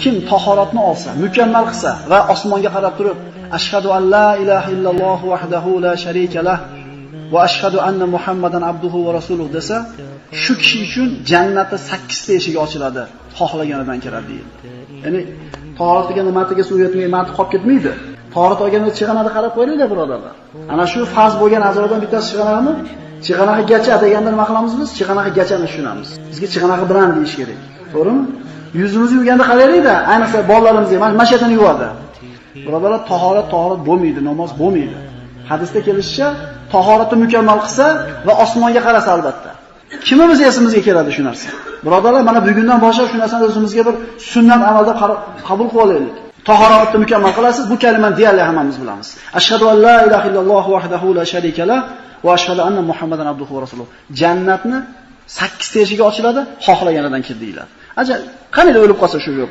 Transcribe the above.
Kim tahoratni olsa, mukammal qilsa va osmonga qarab turib, ashhadu an la ilaha illalloh vahdahu la sharika lah va ashhadu anna Muhammadan abduhu va rasuluhu desa, shu kishi uchun jannatda 8 ta eshigi ochiladi, xohlaganidan kiradi deyildi. Ya'ni tahorat degan matiga suv yetmay, mati qolib ketmaydi. Tahorat olganda chig'anada qarab qo'yinglar birodarlar. Ana shu farz bo'lgan a'zolardan bittasi chig'anaqa gacha deganda nima qilamiz biz? Chig'anag'igachani tushunamiz. Bizga chig'anaqi bilan deyish kerak. To'g'rimi? Yuzimizni yuvganda qaraylik-da, ayniqsa bolalarimizga mana shu yerdan yuvadi. Birodarlar, tahorat tahorat bo'lmaydi, namoz bo'lmaydi. Hadisda kelishicha, tahoratni mukammal qilsa va osmonga qarasa albatta. Kimimiz esimizga keladi shu narsa? Birodarlar, mana bugundan boshlab shu narsani o'zimizga bir sunnat amalda qabul qilib olaylik. Tahoratni mukammal qilasiz, bu kalimani deyarli hammamiz bilamiz. Ashhadu an la ilaha illalloh vahdahu la sharika la va ashhadu anna Muhammadan abduhu va rasuluh. Jannatni 8 ta eshigi ochiladi, xohlaganidan kir deyiladi. Ajal, qanday o'lib qolsa shu yo'q